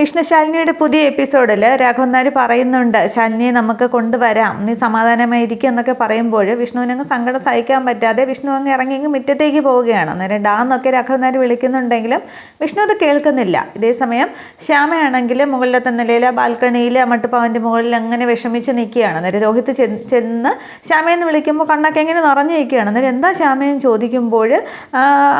വിഷ്ണു ശാലിനിയുടെ പുതിയ എപ്പിസോഡിൽ രാഘവൻ നായർ പറയുന്നുണ്ട് ശാലിനിയെ നമുക്ക് കൊണ്ടുവരാം. നീ സമാധാനമായിരിക്കും എന്നൊക്കെ പറയുമ്പോൾ വിഷ്ണുവിനങ്ങ് സങ്കടം സഹിക്കാൻ പറ്റാതെ വിഷ്ണു അങ്ങ് ഇറങ്ങി മുറ്റത്തേക്ക് പോവുകയാണ്. അന്നേരം ഡാ എന്നൊക്കെ രാഘവൻ നായർ വിളിക്കുന്നുണ്ടെങ്കിലും വിഷ്ണു അത് കേൾക്കുന്നില്ല. ഇതേസമയം ശ്യാമയാണെങ്കിൽ മുകളിലത്തെ നിലയിൽ ബാൽക്കണിയിൽ മട്ടുപ്പാവിന്റെ മുകളിൽ അങ്ങനെ വിഷമിച്ച് നിൽക്കുകയാണ്. അന്നേരം രോഹിത് ചെന്ന് ശ്യാമയെന്ന് വിളിക്കുമ്പോൾ കണ്ണൊക്കെ എങ്ങനെ നിറഞ്ഞു നിൽക്കുകയാണ്. അന്നേരം എന്താ ശ്യാമയെന്ന് ചോദിക്കുമ്പോൾ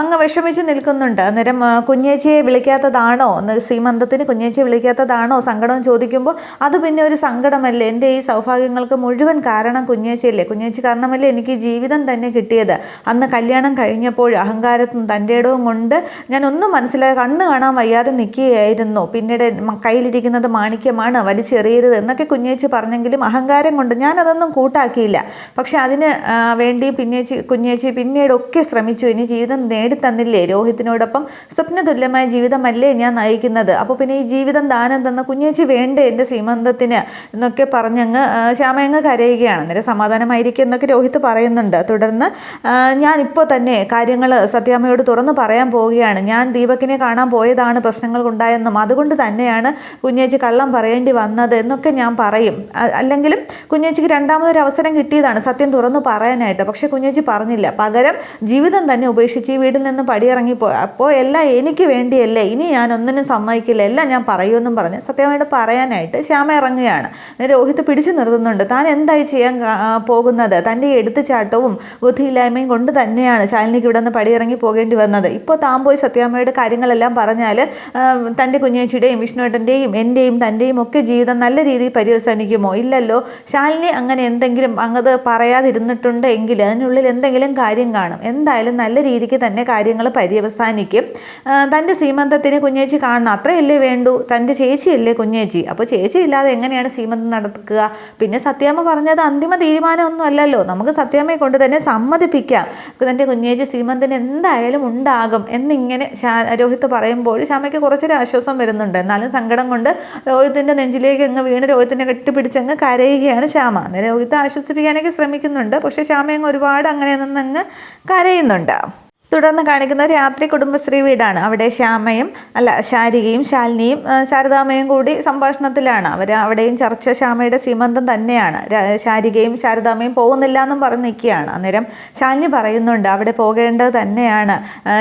അങ്ങ് വിഷമിച്ച് നിൽക്കുന്നുണ്ട്. അന്നേരം കുഞ്ഞേച്ചിയെ വിളിക്കാത്തതാണോ? എന്ന് സീമന്തത്തിന് കുഞ്ഞേച്ചിയെ വിളിക്കാത്തതാണോ സങ്കടം ചോദിക്കുമ്പോൾ അത് പിന്നെ ഒരു സങ്കടമല്ലേ? എന്റെ ഈ സൗഭാഗ്യങ്ങൾക്ക് മുഴുവൻ കാരണം കുഞ്ഞേച്ചിയല്ലേ? കുഞ്ഞേച്ചി കാരണമല്ലേ എനിക്ക് ജീവിതം തന്നെ കിട്ടിയത്? അന്ന് കല്യാണം കഴിഞ്ഞപ്പോൾ അഹങ്കാരത്തും തന്റെ ഇടവും കൊണ്ട് ഞാൻ ഒന്നും മനസ്സിലായി കണ്ണ് കാണാൻ വയ്യാതെ നിൽക്കുകയായിരുന്നു. പിന്നീട് കയ്യിലിരിക്കുന്നത് മാണിക്യമാണ് വലിച്ചെറിയരുത് എന്നൊക്കെ കുഞ്ഞേച്ചി പറഞ്ഞെങ്കിലും അഹങ്കാരം കൊണ്ട് ഞാനതൊന്നും കൂട്ടാക്കിയില്ല. പക്ഷെ അതിന് വേണ്ടി പിന്നേച്ചി കുഞ്ഞേച്ചി പിന്നീടൊക്കെ ശ്രമിച്ചു. ഇനി ജീവിതം നേടിത്തന്നില്ലേ? രോഹിത്തിനോടൊപ്പം സ്വപ്നതുല്യമായ ജീവിതമല്ലേ ഞാൻ നയിക്കുന്നത്? അപ്പോൾ പിന്നെ ഈ ജീവിതം ദാനം തന്ന കുഞ്ഞേച്ചി വേണ്ടേ എന്റെ സീമന്തത്തിന് എന്നൊക്കെ പറഞ്ഞങ്ങ് ശ്യാമയങ്ങ് കരയുകയാണ്. അന്നേരം സമാധാനമായിരിക്കും എന്നൊക്കെ രോഹിത് പറയുന്നുണ്ട്. തുടർന്ന് ഞാനിപ്പോൾ തന്നെ കാര്യങ്ങൾ സത്യാമ്മയോട് തുറന്ന് പറയാൻ പോവുകയാണ്. ഞാൻ ദീപക്കിനെ കാണാൻ പോയതാണ് പ്രശ്നങ്ങൾ ഉണ്ടായെന്നും അതുകൊണ്ട് തന്നെയാണ് കുഞ്ഞേച്ചി കള്ളം പറയേണ്ടി വന്നത് എന്നൊക്കെ ഞാൻ പറയും. അല്ലെങ്കിലും കുഞ്ഞേച്ചിക്ക് രണ്ടാമതൊരു അവസരം കിട്ടിയതാണ് സത്യം തുറന്ന് പറയാനായിട്ട്. പക്ഷേ കുഞ്ഞേച്ചി പറഞ്ഞില്ല. പകരം ജീവിതം തന്നെ ഉപേക്ഷിച്ച് ഈ വീട്ടിൽ നിന്ന് പടിയിറങ്ങിപ്പോയി അപ്പോൾ എല്ലാം എനിക്ക് വേണ്ടിയല്ലേ? ഇനി ഞാൻ ഒന്നിനും സമ്മതിക്കില്ല. എല്ലാം ഞാൻ പറയുമെന്നും പറഞ്ഞ് സത്യമായിട്ട് പറയാനായിട്ട് ശ്യാമ ഇറങ്ങുകയാണ്. രോഹിത് പിടിച്ചു നിർത്തുന്നുണ്ട്. താൻ എന്തായി ചെയ്യാൻ പോകുന്നത്? തന്റെ എടുത്തുചാട്ടവും ബുദ്ധിയില്ലായ്മയും കൊണ്ട് തന്നെയാണ് ശാലിനിക്ക് ഇവിടെ നിന്ന് പടിയിറങ്ങി പോകേണ്ടി വന്നത്. ഇപ്പോൾ താൻ പോയി സത്യാമ്മയുടെ കാര്യങ്ങളെല്ലാം പറഞ്ഞാൽ തന്റെ കുഞ്ഞേച്ചിയുടെയും വിഷ്ണുവേട്ടന്റെയും എന്റെയും തന്റെയും ഒക്കെ ജീവിതം നല്ല രീതിയിൽ പര്യവസാനിക്കുമോ ഇല്ലല്ലോ. ശാലിനി അങ്ങനെ എന്തെങ്കിലും അങ്ങത് പറയാതിരുന്നിട്ടുണ്ട് എങ്കിൽ അതിനുള്ളിൽ എന്തെങ്കിലും കാര്യം കാണും. എന്തായാലും നല്ല രീതിക്ക് തന്നെ കാര്യങ്ങൾ പര്യവസാനിക്കും. തന്റെ സീമന്തത്തിന് കുഞ്ഞേച്ചി കാണണം. അത്രയല്ലേ വേണ്ടൂ? തന്റെ ചേച്ചിയല്ലേ കുഞ്ഞേച്ചി? അപ്പോൾ ചേച്ചി ഇല്ലാതെ എങ്ങനെയാണ് സീമന്ത് നടക്കുക? പിന്നെ സത്യാമ്മ പറഞ്ഞത് അന്തിമ തീരുമാനമൊന്നും അല്ലല്ലോ നമുക്ക് സത്യാമ്മയെ കൊണ്ട് തന്നെ സമ്മതിപ്പിക്കാം. തന്റെ കുഞ്ഞേച്ചി സീമന്തിന് എന്തായാലും ഉണ്ടാകും എന്നിങ്ങനെ രോഹിത്ത് പറയുമ്പോൾ ശ്യാമയ്ക്ക് കുറച്ചൊരു ആശ്വാസം വരുന്നുണ്ട്. എന്നാലും സങ്കടം കൊണ്ട് രോഹിത്തിന്റെ നെഞ്ചിലേക്ക് അങ്ങ് വീണ് രോഹിത്തിനെ കെട്ടിപ്പിടിച്ചങ്ങ് കരയുകയാണ് ശ്യാമ. രോഹിത്ത് ആശ്വസിപ്പിക്കാനൊക്കെ ശ്രമിക്കുന്നുണ്ട്. പക്ഷേ ശ്യാമയങ്ങ് ഒരുപാട് അങ്ങനെ നിന്നങ്ങ് കരയുന്നുണ്ട്. തുടർന്ന് കാണിക്കുന്ന രാത്രി കുടുംബശ്രീ വീടാണ്. അവിടെ ശ്യാമയും അല്ല ശാരികയും ശാലിനിയും ശാരദാമയും കൂടി സംഭാഷണത്തിലാണ്. അവർ അവിടെയും ചർച്ച ശ്യാമയുടെ സീമന്തം തന്നെയാണ്. ശാരികയും ശാരദാമ്മയും പോകുന്നില്ല എന്നും പറഞ്ഞ് നിൽക്കുകയാണ്. അന്നേരം ശാലിനി പറയുന്നുണ്ട് അവിടെ പോകേണ്ടത് തന്നെയാണ്.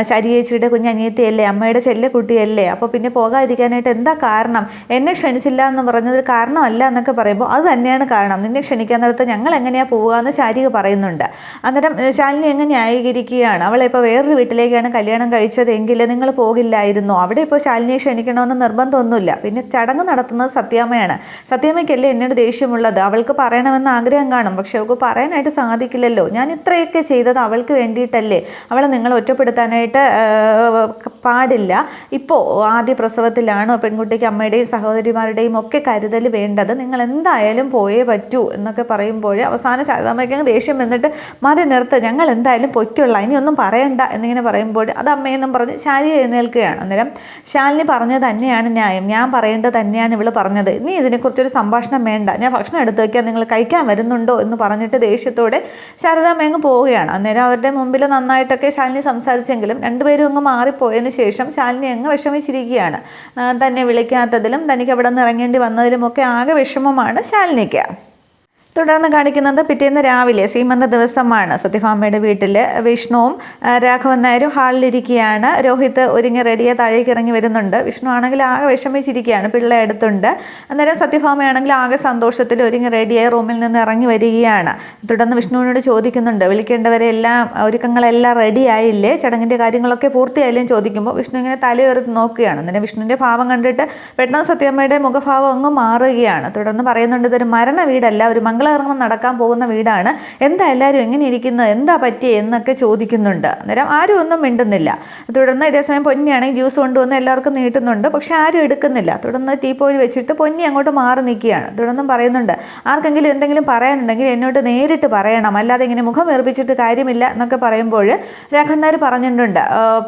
ശാരികേച്ചിയുടെ ശാരി ചേച്ചിയുടെ കുഞ്ഞനിയത്തിയല്ലേ അമ്മയുടെ ചെല്ലക്കുട്ടിയല്ലേ. അപ്പോൾ പിന്നെ പോകാതിരിക്കാനായിട്ട് എന്താ കാരണം? എന്നെ ക്ഷണിച്ചില്ല എന്ന് പറഞ്ഞത് കാരണമല്ല എന്നൊക്കെ പറയുമ്പോൾ അത് തന്നെയാണ് കാരണം. നിന്നെ ക്ഷണിക്കാൻ നേരത്ത് ഞങ്ങൾ എങ്ങനെയാണ് പോവുക? എന്ന് ശാരിക പറയുന്നുണ്ട്. അന്നേരം ശാലിനി എങ്ങനെ ന്യായീകരിക്കുകയാണ്. അവളെ ഇപ്പോൾ വേറൊരു വീട്ടിലേക്കാണ് കല്യാണം കഴിച്ചതെങ്കിൽ നിങ്ങൾ പോകില്ലായിരുന്നോ. അവിടെ ഇപ്പോൾ ശാലിനിയെ ക്ഷണിക്കണമെന്ന് നിർബന്ധമൊന്നുമില്ല. പിന്നെ ചടങ്ങ് നടത്തുന്നത് സത്യാമ്മയാണ്. സത്യാമ്മയ്ക്കല്ലേ എന്നോട് ദേഷ്യമുള്ളത്? അവൾക്ക് പറയണമെന്ന് ആഗ്രഹം കാണും. പക്ഷെ അവൾക്ക് പറയാനായിട്ട് സാധിക്കില്ലല്ലോ. ഞാൻ ഇത്രയൊക്കെ ചെയ്തത് അവൾക്ക് വേണ്ടിയിട്ടല്ലേ? അവളെ നിങ്ങൾ ഒറ്റപ്പെടുത്താനായിട്ട് പാടില്ല. ഇപ്പോൾ ആദ്യ പ്രസവത്തിലാണോ പെൺകുട്ടിക്ക് അമ്മയുടെയും സഹോദരിമാരുടെയും ഒക്കെ കരുതൽ വേണ്ടത്? നിങ്ങൾ എന്തായാലും പോയേ പറ്റൂ എന്നൊക്കെ പറയുമ്പോൾ അവസാന ശാരദാമ്മയ്ക്ക് ദേഷ്യം വന്നിട്ട് മതി നിർത്ത്. ഞങ്ങൾ എന്തായാലും പൊയ്ക്കുള്ള. ഇനിയൊന്നും പറയണ്ട. എന്നിങ്ങനെ പറയുമ്പോൾ അത് അമ്മയെന്നും പറഞ്ഞ് ശാലി എഴുന്നേൽക്കുകയാണ്. അന്നേരം ശാലിനി പറഞ്ഞത് തന്നെയാണ് ന്യായം. ഞാൻ പറയേണ്ടത് തന്നെയാണ് ഇവൾ പറഞ്ഞത്. നീ ഇതിനെക്കുറിച്ചൊരു സംഭാഷണം വേണ്ട. ഞാൻ ഭക്ഷണം എടുത്തു വയ്ക്കാൻ നിങ്ങൾ കഴിക്കാൻ വരുന്നുണ്ടോ എന്ന് പറഞ്ഞിട്ട് ദേഷ്യത്തോടെ ശാരദാമ്മ അങ്ങ് പോവുകയാണ്. അന്നേരം അവരുടെ മുമ്പിൽ നന്നായിട്ടൊക്കെ ശാലിനി സംസാരിച്ചെങ്കിലും രണ്ടുപേരും അങ്ങ് മാറിപ്പോയതിന് ശേഷം ശാലിനി അങ്ങ് വിഷമിച്ചിരിക്കുകയാണ്. തന്നെ വിളിക്കാത്തതിലും തനിക്ക് അവിടെ നിന്ന് ഇറങ്ങേണ്ടി വന്നതിലുമൊക്കെ ആകെ വിഷമമാണ് ശാലിനിക്ക്. തുടർന്ന് കാണിക്കുന്നത് പിറ്റേന്ന് രാവിലെ സീമന്ത ദിവസമാണ്. സത്യഭാമയുടെ വീട്ടിൽ വിഷ്ണുവും രാഘവൻ നായരും ഹാളിലിരിക്കുകയാണ്. രോഹിത് ഒരുങ്ങി റെഡിയെ താഴേക്ക് ഇറങ്ങി വരുന്നുണ്ട്. വിഷ്ണു ആണെങ്കിൽ ആകെ വിഷമിച്ചിരിക്കുകയാണ്. പിള്ള എടുത്തുണ്ട്. അന്നേരം സത്യഭാമയാണെങ്കിൽ ആകെ സന്തോഷത്തിൽ ഒരുങ്ങി റെഡിയായി റൂമിൽ നിന്ന് ഇറങ്ങി വരികയാണ്. തുടർന്ന് വിഷ്ണുവിനോട് ചോദിക്കുന്നുണ്ട്. വിളിക്കേണ്ടവരെ എല്ലാം ഒരുക്കങ്ങളെല്ലാം റെഡി ആയില്ലേ? ചടങ്ങിന്റെ കാര്യങ്ങളൊക്കെ പൂർത്തിയായില്ലേ എന്ന് ചോദിക്കുമ്പോൾ വിഷ്ണു ഇങ്ങനെ തലയുയർത്തി നോക്കുകയാണ്. അന്നേരം വിഷ്ണുവിന്റെ ഭാവം കണ്ടിട്ട് പെട്ടെന്ന് സത്യമ്മയുടെ മുഖഭാവം അങ്ങ് മാറുകയാണ്. തുടർന്ന് പറയുന്നുണ്ട് ഇതൊരു മരണ വീടല്ല ഒരു മംഗളകർമ്മം നടക്കാൻ പോകുന്ന വീടാണ്. എന്താ എല്ലാവരും എങ്ങനെ ഇരിക്കുന്നത് എന്താ പറ്റിയത് എന്നൊക്കെ ചോദിക്കുന്നുണ്ട്. അന്നേരം ആരും ഒന്നും മിണ്ടുന്നില്ല. തുടർന്ന് ഇതേസമയം പൊന്നിയാണെങ്കിൽ ജ്യൂസ് കൊണ്ടുവന്ന് എല്ലാവർക്കും നീട്ടുന്നുണ്ട്. പക്ഷെ ആരും എടുക്കുന്നില്ല. തുടർന്ന് ടീ പോയി വെച്ചിട്ട് പൊന്നി അങ്ങോട്ട് മാറി നിൽക്കുകയാണ്. തുടർന്നും പറയുന്നുണ്ട് ആർക്കെങ്കിലും എന്തെങ്കിലും പറയാനുണ്ടെങ്കിൽ എന്നോട് നേരിട്ട് പറയണം. അല്ലാതെ ഇങ്ങനെ മുഖം വേർപ്പിച്ചിട്ട് കാര്യമില്ല എന്നൊക്കെ പറയുമ്പോൾ രാഘവന്നാർ പറഞ്ഞിട്ടുണ്ട്.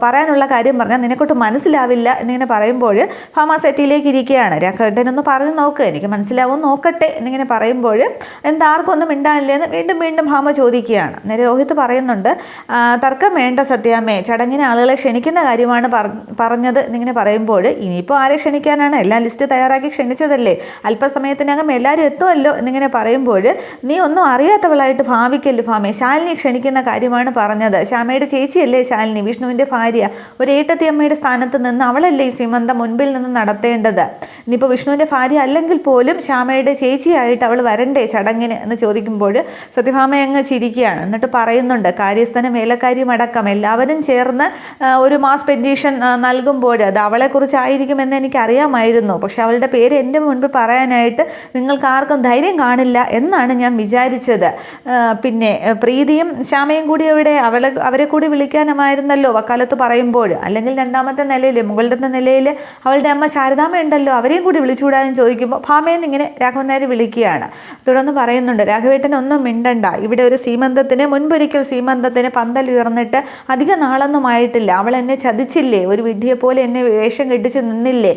പറയാനുള്ള കാര്യം പറഞ്ഞാൽ നിനക്കൊട്ട് മനസ്സിലാവില്ല എന്നിങ്ങനെ പറയുമ്പോൾ ഭാമ സെറ്റിയിലേക്ക് ഇരിക്കുകയാണ് രാഘവേട്ടനൊന്ന് പറഞ്ഞു നോക്ക്. എനിക്ക് മനസ്സിലാവും. നോക്കട്ടെ എന്നിങ്ങനെ പറയുമ്പോൾ എന്താ ആർക്കും ഒന്നും മിണ്ടാനില്ലേ എന്ന് വീണ്ടും വീണ്ടും ഭാമ ചോദിക്കുകയാണ്. നേരെ രോഹിത് പറയുന്നുണ്ട് "ആ, തർക്കം വേണ്ട സത്യാമ്മേ. ചടങ്ങിനെ ആളുകളെ ക്ഷണിക്കുന്ന കാര്യമാണ് പറ- പറഞ്ഞത് എന്നിങ്ങനെ പറയുമ്പോൾ ഇനിയിപ്പോൾ ആരെ ക്ഷണിക്കാനാണ്? എല്ലാം ലിസ്റ്റ് തയ്യാറാക്കി ക്ഷണിച്ചതല്ലേ? അല്പസമയത്തിനകം എല്ലാവരും എത്തുമല്ലോ എന്നിങ്ങനെ പറയുമ്പോൾ നീ ഒന്നും അറിയാത്തവളായിട്ട് ഭാവിക്കല്ലോ ഭാമേ. ശാലിനി ക്ഷണിക്കുന്ന കാര്യമാണ് പറഞ്ഞത്. ശ്യാമയുടെ ചേച്ചിയല്ലേ ശാലിനി. വിഷ്ണുവിന്റെ ഭാര്യ. ഒരു ഏട്ടത്തി അമ്മയുടെ സ്ഥാനത്ത് നിന്ന് അവളല്ലേ ഈ സീമന്തം മുൻപിൽ നിന്ന് നടത്തേണ്ടത്? ഇനിയിപ്പോൾ വിഷ്ണുവിന്റെ ഭാര്യ അല്ലെങ്കിൽ പോലും ശ്യാമയുടെ ചേച്ചിയായിട്ട് അവൾ വരണ്ടേ? ചടങ്ങിന് എന്ന് ചോദിക്കുമ്പോൾ സത്യഭാമ അങ്ങ് ചിരിക്കുകയാണ്. എന്നിട്ട് പറയുന്നുണ്ട് കാര്യസ്ഥന് വേലക്കാരിയും അടക്കം എല്ലാവരും ചേർന്ന് ഒരു മാസ് പെൻഷൻ നൽകുമ്പോൾ അത് അവളെക്കുറിച്ചായിരിക്കുമെന്ന് എനിക്കറിയാമായിരുന്നു. പക്ഷെ അവളുടെ പേര് എന്റെ മുൻപ് പറയാനായിട്ട് നിങ്ങൾക്ക് ആർക്കും ധൈര്യം കാണില്ല എന്നാണ് ഞാൻ വിചാരിച്ചത്. പിന്നെ പ്രീതിയും ശ്യാമയും കൂടി അവിടെ അവളെ അവരെ കൂടി വിളിക്കാനുമായിരുന്നല്ലോ വക്കാലത്ത് പറയുമ്പോൾ. അല്ലെങ്കിൽ രണ്ടാമത്തെ നിലയിൽ മുകളിലത്തെ നിലയിൽ അവളുടെ അമ്മ ശാരദാമ്മ ഉണ്ടല്ലോ അവരെയും കൂടി വിളിച്ചുകൂടാനും ചോദിക്കുമ്പോൾ ഭാമയെന്ന് ഇങ്ങനെ രാഘവൻ നായർ വിളിക്കുകയാണ്. തുടർന്ന് പറയുന്നുണ്ട് രാഘവേട്ടൻ ഒന്നും മിണ്ടണ്ട. ഇവിടെ ഒരു സീമന്തത്തിന് മുൻപൊരിക്കൽ സീമന്തത്തിന് പന്തൽ ഉയർന്നിട്ട് അധിക നാളൊന്നും ആയിട്ടില്ല. അവൾ എന്നെ ചതിച്ചില്ലേ? ഒരു വിഡ്ഢിയെ പോലെ എന്നെ വേഷം കെട്ടിച്ച് നിന്നില്ലേ?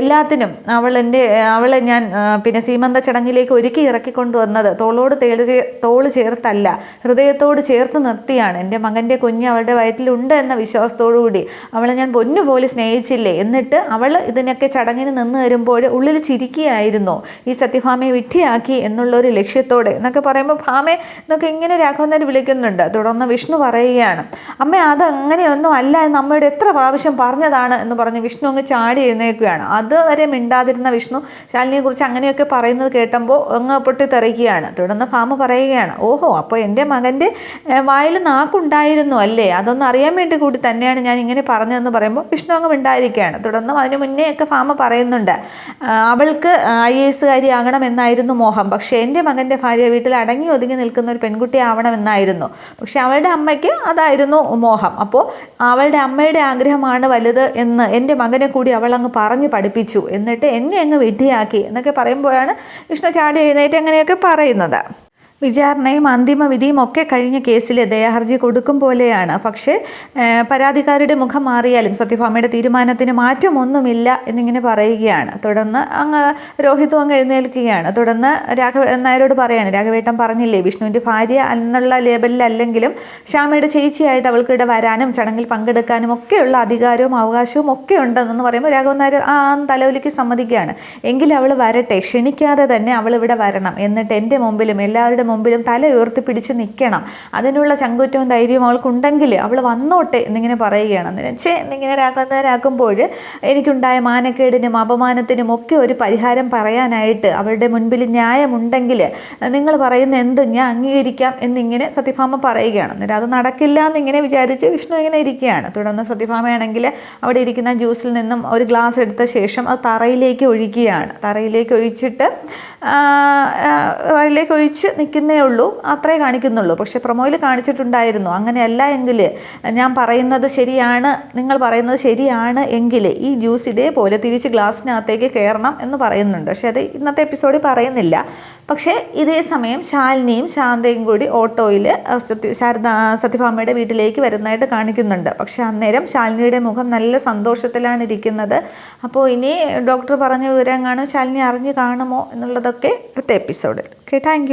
എല്ലാത്തിനും അവൾ എന്റെ അവളെ ഞാൻ പിന്നെ സീമന്ത ചടങ്ങിലേക്ക് ഒരുക്കി ഇറക്കിക്കൊണ്ടുവന്നത് തോളോട് തേടി തോൾ ചേർത്തല്ല ഹൃദയത്തോട് ചേർത്ത് നിർത്തിയാണ്. എന്റെ മകന്റെ കുഞ്ഞ് അവളുടെ വയറ്റിലുണ്ട് എന്ന വിശ്വാസത്തോടു കൂടി അവളെ ഞാൻ പൊന്നുപോലെ സ്നേഹിച്ചില്ലേ? എന്നിട്ട് അവൾ ഇതിനൊക്കെ ചടങ്ങിന് നിന്ന് വരുമ്പോൾ ഉള്ളിൽ ചിരിക്കുകയായിരുന്നു. ഈ സത്യഭാമയെ വിഡ്ഢിയാക്കി എന്നുള്ള ഒരു ലക്ഷ്യത്തോടെ എന്നൊക്കെ പറയുമ്പോൾ ഭാമെ എന്നൊക്കെ ഇങ്ങനെ രാഘവന്നേർ വിളിക്കുന്നുണ്ട്. തുടർന്ന് വിഷ്ണു പറയുകയാണ് അമ്മ അത് അങ്ങനെയൊന്നും അല്ല എന്ന് അമ്മയുടെ എത്ര പ്രാവശ്യം പറഞ്ഞതാണ്? എന്ന് പറഞ്ഞ് വിഷ്ണു അങ്ങ് ചാടി എഴുന്നേൽക്കുകയാണ്. അതുവരെ മിണ്ടാതിരുന്ന വിഷ്ണു ശാലിനിയെ കുറിച്ച് അങ്ങനെയൊക്കെ പറയുന്നത് കേട്ടപ്പോൾ അങ്ങ് പൊട്ടിത്തെറിക്കുകയാണ്. തുടർന്ന് ഭാമ പറയുകയാണ് ഓഹോ അപ്പോൾ എന്റെ മകന്റെ വായിൽ നാക്കുണ്ടായിരുന്നു അല്ലേ? അതൊന്നും അറിയാൻ വേണ്ടി കൂടി തന്നെയാണ് ഞാൻ ഇങ്ങനെ പറഞ്ഞതെന്ന് പറയുമ്പോൾ വിഷ്ണു അങ്ങ് മിണ്ടായിരിക്കുകയാണ്. തുടർന്ന് അതിന് മുന്നേ ഒക്കെ ഫാമ പറയുന്നുണ്ട് അവൾക്ക് ഐ എ ആകണം എന്നായിരുന്നു മോഹം. പക്ഷേ എന്റെ മകന്റെ ഭാര്യ വീട്ടിൽ അടങ്ങി ഒതുങ്ങി നിൽക്കുന്ന ഒരു പെൺകുട്ടി ആവണമെന്നായിരുന്നു. പക്ഷേ അവളുടെ അമ്മയ്ക്ക് അതായിരുന്നു മോഹം. അപ്പോൾ അവളുടെ അമ്മയുടെ ആഗ്രഹമാണ് വലുത് എന്ന് എന്റെ മകനെ കൂടി അവൾ അങ്ങ് പറഞ്ഞ് പഠിപ്പിച്ചു. എന്നിട്ട് എന്നെ അങ്ങ് വിഡ്ഢിയാക്കി എന്നൊക്കെ പറയുമ്പോഴാണ് വിഷ്ണു ചാടി എഴുന്നേറ്റ് അങ്ങനെയൊക്കെ പറയുന്നത്. വിചാരണയും അന്തിമ വിധിയും ഒക്കെ കഴിഞ്ഞ കേസിൽ ദയാഹർജി കൊടുക്കും പോലെയാണ്. പക്ഷേ പരാതിക്കാരുടെ മുഖം മാറിയാലും സത്യഭാമയുടെ തീരുമാനത്തിന് മാറ്റമൊന്നുമില്ല എന്നിങ്ങനെ പറയുകയാണ്. തുടർന്ന് അങ്ങ് രോഹിതും അങ്ങ് എഴുന്നേൽക്കുകയാണ്. തുടർന്ന് രാഘവ നായരോട് പറയാണ് രാഘവേട്ടൻ പറഞ്ഞില്ലേ വിഷ്ണുവിന്റെ ഭാര്യ എന്നുള്ള ലേബലിലല്ലെങ്കിലും ശ്യാമയുടെ ചേച്ചിയായിട്ട് അവൾക്ക് ഇവിടെ വരാനും ചടങ്ങിൽ പങ്കെടുക്കാനും ഒക്കെയുള്ള അധികാരവും അവകാശവും ഒക്കെ ഉണ്ടെന്ന് പറയുമ്പോൾ രാഘവൻ നായർ ആ തലവലിക്ക് സമ്മതിക്കുകയാണ്. എങ്കിലും അവൾ വരട്ടെ ക്ഷണിക്കാതെ തന്നെ അവൾ ഇവിടെ വരണം. എന്നിട്ട് എന്റെ മുമ്പിലും എല്ലാവരുടെ മുമ്പിലും തല ഉയർത്തി പിടിച്ച് നിൽക്കണം അതിനുള്ള ചങ്കുറ്റവും ധൈര്യവും അവൾക്കുണ്ടെങ്കിൽ അവൾ വന്നോട്ടെ എന്നിങ്ങനെ പറയുകയാണ്. അന്നേരം ചേ എന്നിങ്ങനെ രാക്കുന്നവരാക്കുമ്പോൾ എനിക്കുണ്ടായ മാനക്കേടിനും അപമാനത്തിനും ഒക്കെ ഒരു പരിഹാരം പറയാനായിട്ട് അവളുടെ മുൻപിൽ ന്യായമുണ്ടെങ്കിൽ നിങ്ങൾ പറയുന്ന എന്ത് ഞാൻ അംഗീകരിക്കാം എന്നിങ്ങനെ സത്യഭാമ പറയുകയാണ്. അന്നേരം അത് നടക്കില്ല എന്നിങ്ങനെ വിചാരിച്ച് വിഷ്ണു ഇങ്ങനെ ഇരിക്കുകയാണ്. തുടർന്ന് സത്യഭാമയാണെങ്കിൽ അവിടെ ഇരിക്കുന്ന ജ്യൂസിൽ നിന്നും ഒരു ഗ്ലാസ് എടുത്ത ശേഷം അത് തറയിലേക്ക് ഒഴിക്കുകയാണ്. തറയിലേക്ക് ഒഴിച്ചിട്ട് തറയിലേക്ക് ഒഴിച്ച് നിൽക്കുന്നേ ഉള്ളൂ. അത്രേ കാണിക്കുന്നുള്ളൂ. പക്ഷേ പ്രൊമോയിൽ കാണിച്ചിട്ടുണ്ടായിരുന്നു. അങ്ങനെയല്ല എങ്കിൽ ഞാൻ പറയുന്നത് ശരിയാണ് നിങ്ങൾ പറയുന്നത് ശരിയാണ് എങ്കിൽ ഈ ജ്യൂസ് ഇതേപോലെ തിരിച്ച് ഗ്ലാസ്സിനകത്തേക്ക് കയറണം എന്ന് പറയുന്നുണ്ട്. പക്ഷേ അത് ഇന്നത്തെ എപ്പിസോഡിൽ പറയുന്നില്ല. പക്ഷേ ഇതേ സമയം ശാലിനിയും ശാന്തയും കൂടി ഓട്ടോയിൽ സത്യ ശാരദ സത്യഭാമയുടെ വീട്ടിലേക്ക് വരുന്നതായിട്ട് കാണിക്കുന്നുണ്ട്. പക്ഷേ അന്നേരം ശാലിനിയുടെ മുഖം നല്ല സന്തോഷത്തിലാണ് ഇരിക്കുന്നത് അപ്പോൾ ഇനി ഡോക്ടർ പറഞ്ഞ വിവരം കാണും ശാലിനി അറിഞ്ഞു കാണുമോ എന്നുള്ളതൊക്കെ അടുത്ത എപ്പിസോഡിൽ. Okay thank